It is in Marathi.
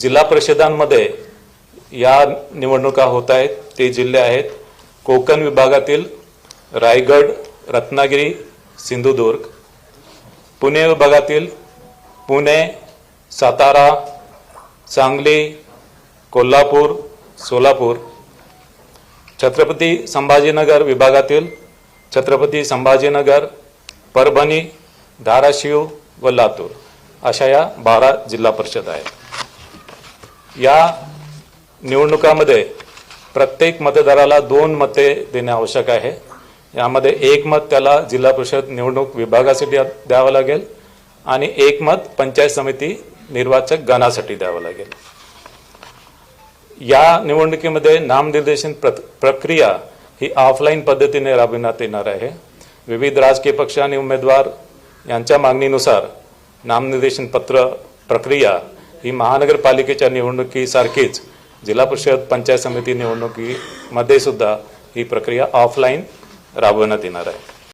जिल्हा परिषदांमध्ये या निवडणुका होत आहेत. ते जिल्हे आहेत कोकण विभागातील रायगड रत्नागिरी सिंधुदुर्ग. पुणे विभागातील पुणे सातारा सांगली कोल्हापूर सोलापूर. छत्रपती संभाजीनगर विभागातील छत्रपती संभाजीनगर परभणी धाराशिव व लातूर अशा या बारा जिल्हा परिषद आहेत. या निवडणुकामध्ये प्रत्येक मतदाराला दोन मते देणे आवश्यक आहे. यामध्ये एक मत त्याला जिल्हा परिषद निवडणूक विभागासाठी द्यावं लागेल आणि एक मत पंचायत समिती निर्वाचक गणासाठी द्यावं लागेल. या निवडणुकीमध्ये नामनिर्देशन प्रक्रिया ही ऑफलाईन पद्धतीने राबविण्यात येणार आहे. विविध राजकीय पक्ष आणि उमेदवार यांच्या मागणीनुसार नामनिर्देशन पत्र प्रक्रिया ही महानगरपालिकेच्या निवडणुकीसारखीच जिल्हा परिषद पंचायत समिती निवडणुकीमध्ये सुद्धा ही प्रक्रिया ऑफलाईन राबवण्यात येणार आहे.